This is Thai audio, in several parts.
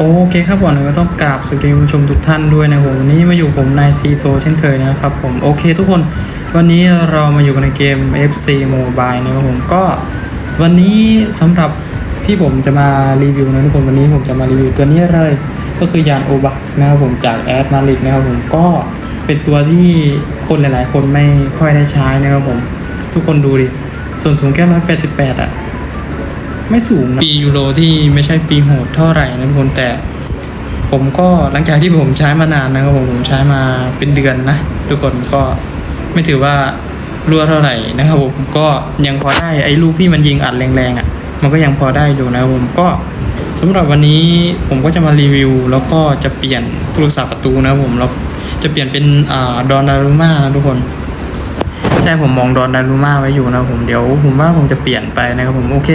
โอเคครับก่อนอื่นก็ต้องกราบสวัสดีคุณผู้ชมทุกท่านด้วยนะผมวันนี้มาอยู่ผมนายซีโซเช่นเคยนะครับผมโอเคทุกคนวันนี้เรามาอยู่กันในเกม FC Mobile นะครับผมก็วันนี้สำหรับที่ผมจะมารีวิวนะทุกคนวันนี้ผมจะมารีวิวตัวนี้เลย ก็คือยานโอบะนะครับผมจากแอดมาริกนะครับผมก็เป็นตัวที่คนหลาย ๆ คนไม่ค่อยได้ใช้นะครับผม ทุกคนดูดิส่วนสูงแค่ร้อยแปดสิบแปดอะ ไม่สูงนะปียูโรที่ไม่ใช่ปีโหดเท่าไหร่นะทุกคนแต่ ผมก็หลังจากที่ผมใช้มานานนะครับผมผมใช้มาเป็นเดือนนะ ทุกคนก็ไม่ถือว่ารั่วเท่าไหร่นะครับผมก็ยังพอได้ไอ้ลูกที่มันยิงอัดแรงๆอะ่ะ มันก็ยังพอได้อยู่นะครับผมก็สำหรับวันนี้ผมก็จะมารีวิว แล้วก็จะเปลี่ยนผู้รักษาประตูนะครับผมแล้วจะเปลี่ยนเป็นอ่าดอนนารุมานะทุกคนใช่ผมมองดอนดารุมาไว้อยู่นะผมเดี๋ยวผมว่าผมจะเปลี่ยนไปนะครับผมโอเค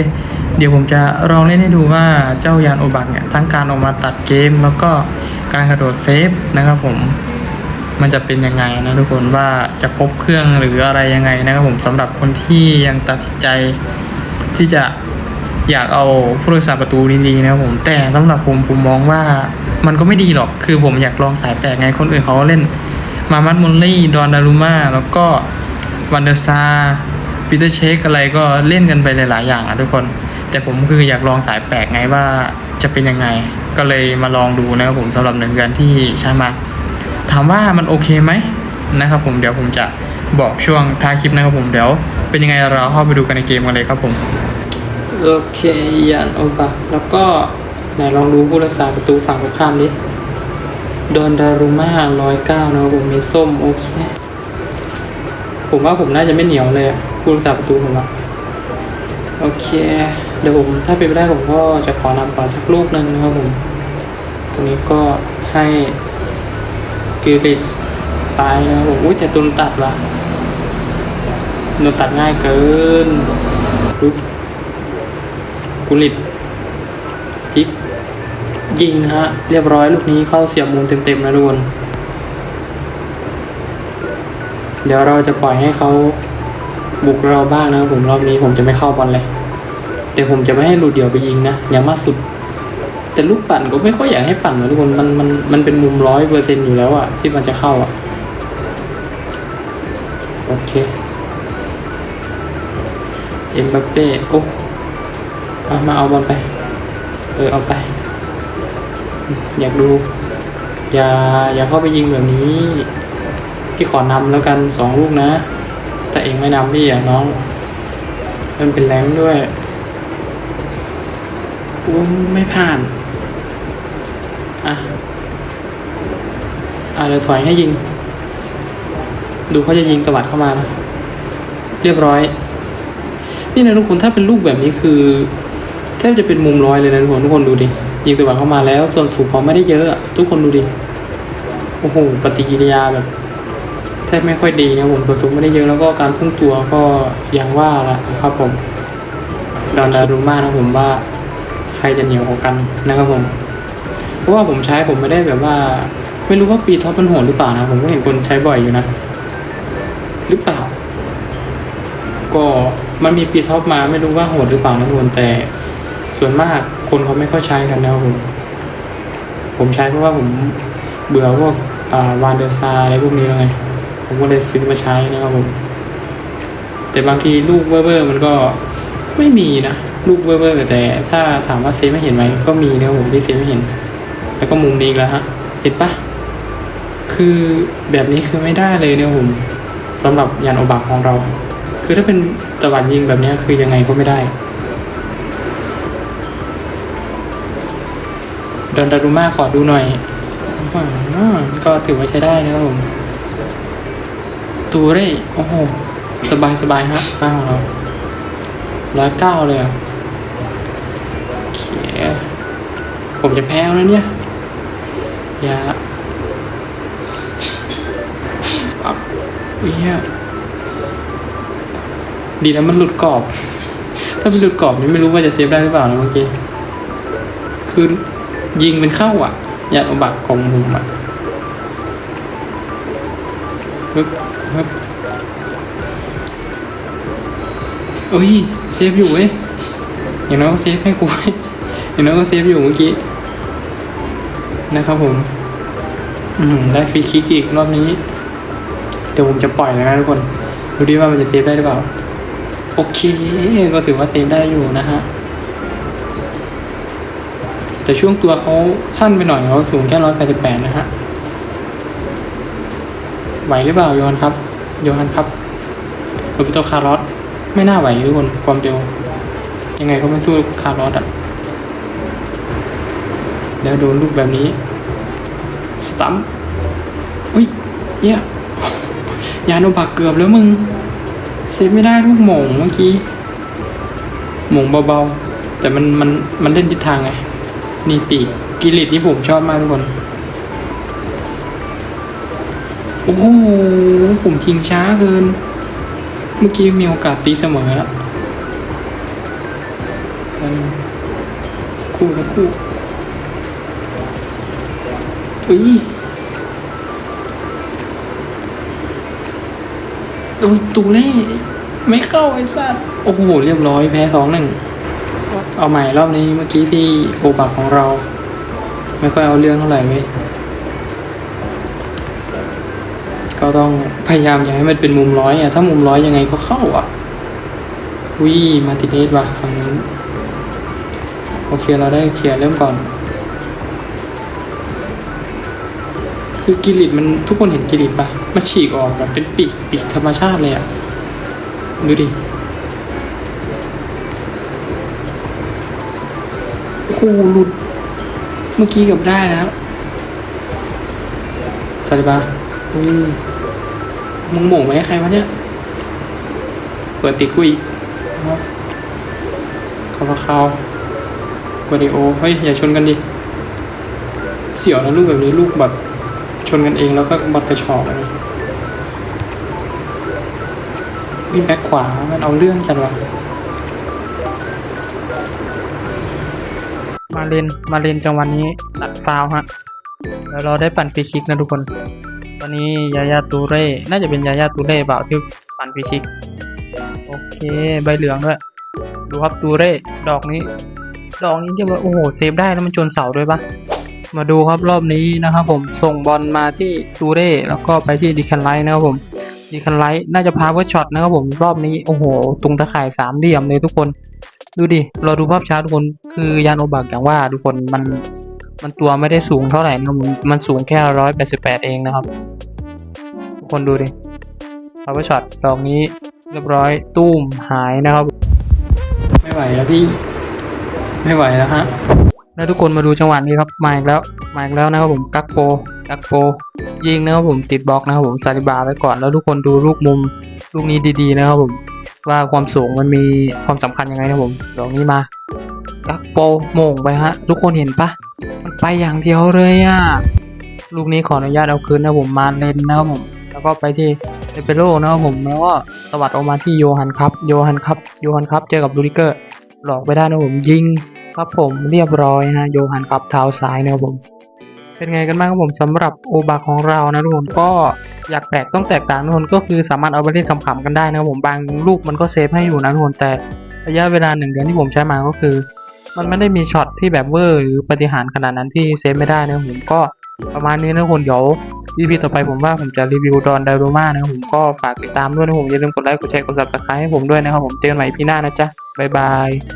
เดี๋ยวผมจะลองเล่นให้ดูว่าเจ้ายานโอบักเนี่ยทั้งการออกมาตัดเกมแล้วก็การกระโดดเซฟนะครับผมมันจะเป็นยังไงนะทุกคนว่าจะครบเครื่องหรืออะไรยังไงนะครับผมสำหรับคนที่ยังตัดสินใจที่จะอยากเอาผู้รักษาประตูดีๆนะครับผมแต่สำหรับผมผมมองว่ามันก็ไม่ดีหรอกคือผมอยากลองสายแปลกไงคนอื่นเขาเล่น มามัดมอนลี่ดอนดารุมาแล้วก็วันเดอร์ซาปีเตอร์เชคอะไรก็เล่นกันไปหลายๆอย่างอะทุกคน แต่ผมคืออยากลองสายแปลกไงว่าจะเป็นยังไง ก็เลยมาลองดูนะครับผมสำหรับหนึ่งเดือนที่ใช้มา ถามว่ามันโอเคไหมนะครับผมเดี๋ยวผมจะบอกช่วงท้ายคลิปนะครับผมเดี๋ยว เป็นยังไงเราเข้าไปดูกันในเกมกันเลยครับผมโอเคยันโอบะแล้วก็ไหนลองดูผู้รักษาประตูฝั่งตรงข้ามดิดอนดารุมาร้อยเก้านะครับผมมีส้มโอเคผมว่าผมน่าจะไม่เหนียวเลยผู้รักษาประตูผมอะโอเค เดี๋ยวผมถ้าเป็นไปได้ผมก็จะขอนำก่อนสักลูกหนึ่งนะครับผม ตรงนี้ก็ให้กิริสไปนะครับผมอุ้ยแต่ตุนตัดว่ะโดนตัดง่ายเกินปึ๊บกุลิตพิกยิงฮะ เรียบร้อยลูกนี้เข้าเสียบมุมเต็มๆนะทุกคนเดี๋ยวเราจะปล่อยให้เขาบุกเราบ้างนะครับผมรอบนี้ผมจะไม่เข้าบอลเลย เดี๋ยวผมจะไม่ให้ลูกเดียวไปยิงนะอย่างมากสุด แต่ลูกปั่นก็ไม่ค่อยอยากให้ปั่นนะทุกคนมันมันมันเป็นมุมร้อยเปอร์เซ็นอยู่แล้วอะที่มันจะเข้าอะโอเคเอ็มบัปเป้โอ้มามาเอาบอลไป เออเอาไป อยากดู อย่าอย่าเข้าไปยิงแบบนี้ พี่ขอนำแล้วกันสองลูกนะ แต่เองไม่นำพี่อะน้อง มันเป็นแรงด้วย อู้ไม่ผ่าน อะ อะเดี๋ยวถอยให้ยิง ดูเขาจะยิงตวัดเข้ามานะเรียบร้อย นี่นะทุกคนถ้าเป็นลูกแบบนี้คือ แทบจะเป็นมุมร้อยเลยนะทุกคนทุกคนดูดิ ยิงตะวันเข้ามาแล้ว ส่วนสูงเขาไม่ได้เยอะ ทุกคนดูดิ โอ้โห ปฏิกิริยาแบบแทบไม่ค่อยดีนะผมส่วนสูงไม่ได้เยอะแล้วก็การพุ่งตัวก็ย่างว่าละครับผมดอนดารูมานะผมว่า รจะเหนียวกว่ากันนะครับผม เพราะว่าผมใช้ผมไม่ได้แบบว่า ไม่รู้ว่าปีท็อปมันโหดหรือเปล่านะ ผมก็เห็นคนใช้บ่อยอยู่นะ หรือเปล่า ก็มันมีปีท็อปมาไม่รู้ว่าโหดหรือเปล่านะทุกคนแต่ส่วนมากคนเขาไม่ค่อยใช้กันนะครับผม ผมใช้เพราะว่าผมเบื่อพวกอ่าวานเดอร์ซาอะไรพวกนี้แล้วไงผมก็เลยซื้อมาใช้นะครับผม แต่บางทีลูกเวอร์เวอร์มันก็ไม่มีนะ ลูกเวอร์เวอร์แต่ถ้าถามว่าเซฟไม่เห็นไหมก็มีนะครับผมที่เซฟไม่เห็น แล้วก็มุมนี้อีกแล้วฮะเห็นปะคือแบบนี้คือไม่ได้เลยเนี่ยผมสำหรับยานอบักของเรา คือถ้าเป็นตะวันยิงแบบนี้คือยังไงก็ไม่ได้ดอนดารุมาขอดูหน่อยอก็ถือว่าใช้ได้นะครับผมตูเร่โอ้โห สบายสบายฮะข้าของเราร้อยเก้าเลยอะโอเค ผมจะแพ้แล้วเนี่ย อยาปับเฮียดีนะมันหลุดกรอบ ถ้ามันหลุดกรอบนี่ไม่รู้ว่าจะเซฟได้หรือเปล่านะเมื่อกี้ คือยิงเป็นเข้าอะ ยานอุบัติของผมอะฮึบฮึบโอ้ย เซฟอยู่เว้ยอย่างน้อยก็เซฟให้กูอย่างน้อยก็เซฟอยู่เมื่อกี้ นะครับผมอืมได้ฟรีคิกอีกรอบนี้ เดี๋ยวผมจะปล่อยนะทุกคน ดูดิว่ามันจะเซฟได้หรือเปล่า โอเค ก็ถือว่าเซฟได้อยู่นะฮะ แต่ช่วงตัวเขาสั้นไปหน่อยเขาสูงแค่ร้อยแปดสิบแปดนะฮะ ไหวหรือเปล่าโยฮันครับ โยฮันครับโรบิโตคาร์ลอสไม่น่าไหวทุกคนความเร็วยังไงก็ไม่สู้คาร์ลอสอะ แล้วโดนลูกแบบนี้ สตัมอุ้ยเหี้ยยาโนบักเกือบแล้วมึง เซฟไม่ได้ลูกหม่งเมื่อกี้ หม่งเบาๆ แต่มันมันมันเล่นทิศทางไง นี่ปีกกิริตนี่ผมชอบมากทุกคน โอ้โห ผมทิงช้าเกิน เมื่อกี้มีโอกาสตีเสมอแล้วสักคู่สักคู่ อุ้ยอุ้ยตูเล่ไม่เข้าไอ้สัสโอ้โหเรียบร้อยแพ้สองหนึ่งเอาใหม่รอบนี้เมื่อกี้ที่โอบักของเรา ไม่ค่อยเอาเรื่องเท่าไหร่เว้ยก็ต้องพยายามอย่าให้มันเป็นมุมร้อยอะ ถ้ามุมร้อยยังไงก็เข้าอะวิมาติเนสว่ะฝั่งนู้นโอเคเราได้เคลียร์เริ่มก่อน คือกิริตมันทุกคนเห็นกิริตปะมันฉีกออกแบบเป็นปีกปีกธรรมชาติเลยอะดูดิโอ้โหหลุด เมื่อกี้กือบได้แล้วสวัสดีปะอืมมึงโหม่งไหมใครวะเนี่ย เปิดติดกูอีกคาราคาวกวาดิโอ เฮ้ย อย่าชนกันดิ เสี่ยวนะลูกแบบนี้ลูกแบบ ชนกันเองแล้วก็บอลกระชอกอะไรวิ่งแบ็คขวา มันเอาเรื่องจังวะมาเลนมาเลนจังหวะนี้ตัดฟาวฮะเดี๋ยวเราได้ปั่นฟรีคิกนะทุกคน ตอนนี้ยายาตูเร่ น่าจะเป็นยายาตูเร่เปล่าที่ปั่นฟรีคิก โอเค ใบเหลืองด้วย ดูครับตูเร่ ดอกนี้ ดอกนี้จะว่าโอ้โห เซฟได้แล้วมันชนเสาด้วยปะ มาดูครับรอบนี้นะครับผมส่งบอลมาที่ตูเร่แล้วก็ไปที่ดิคันไลท์นะครับผมดิคันไลท์น่าจะพาเวอร์ช็อตนะครับผมรอบนี้โอ้โหตรงตะข่ายสามเหลี่ยมเลยทุกคน ดูดิเราดูภาพช้าทุกคนคือยานโอบักอย่างว่าทุกคนมันมันตัวไม่ได้สูงเท่าไหร่นะครับมันมันสูงแค่ร้อยแปดสิบแปดเองนะครับ ทุกคนดูดิพาเวอร์ช็อตดอกนี้เรียบร้อยตุ้มหายนะครับ ไม่ไหวแล้วพี่ ไม่ไหวแล้วฮะ แล้วทุกคนมาดูจังหวะนี้ครับมาอีกแล้วมาอีกแล้วนะครับผมกักโปกักโปยิงนะครับผมติดบล็อกนะครับผมซาลิบาไว้ก่อนแล้วทุกคนดูลูกมุมลูกนี้ดีๆนะครับผมว่าความสูงมันมีความสำคัญยังไงนะผมดอกนี้มากักโปโมงไปฮะ ทุกคนเห็นปะมันไปอย่างเดียวเลยอะลูกนี้ขออนุญาตเอาคืนนะผมมาเลนนะครับผมแล้วก็ไปที่เอเปโรนะครับผมแล้วก็สวัสดออกมาที่โยฮันครับโยฮันครับโยฮันครับเจอกับลูริเกอร์หลอกไปได้นะครับผมยิง ครับผมเรียบร้อยฮะโยฮันครับเท้าซ้ายนะครับผม เป็นไงกันบ้างครับผมสำหรับโอบาของเรานะทุกคนก็อยากแปลกต้องแตกต่างทุกคนก็คือสามารถเอาไปเล่นขำๆกันได้นะครับผมบางลูกมันก็เซฟให้อยู่นะทุกคนแต่ระยะเวลาหนึ่งเดือนที่ผมใช้มาก็คือ มันไม่ได้มีช็อตที่แบบเวอร์หรือปฏิหารขนาดนั้นที่เซฟไม่ได้นะผมก็ประมาณนี้นะทุกคนเดี๋ยวรีวิวต่อไปผมว่าผมจะรีวิวดอนไดโรมานะครับผมก็ฝากติดตามด้วยนะผมอย่าลืมกดไลค์กดแชร์กดซับสไครต์ให้ผมด้วยนะครับผมเจอกันใหม่พี่หน้านะจ๊ะบ๊ายบาย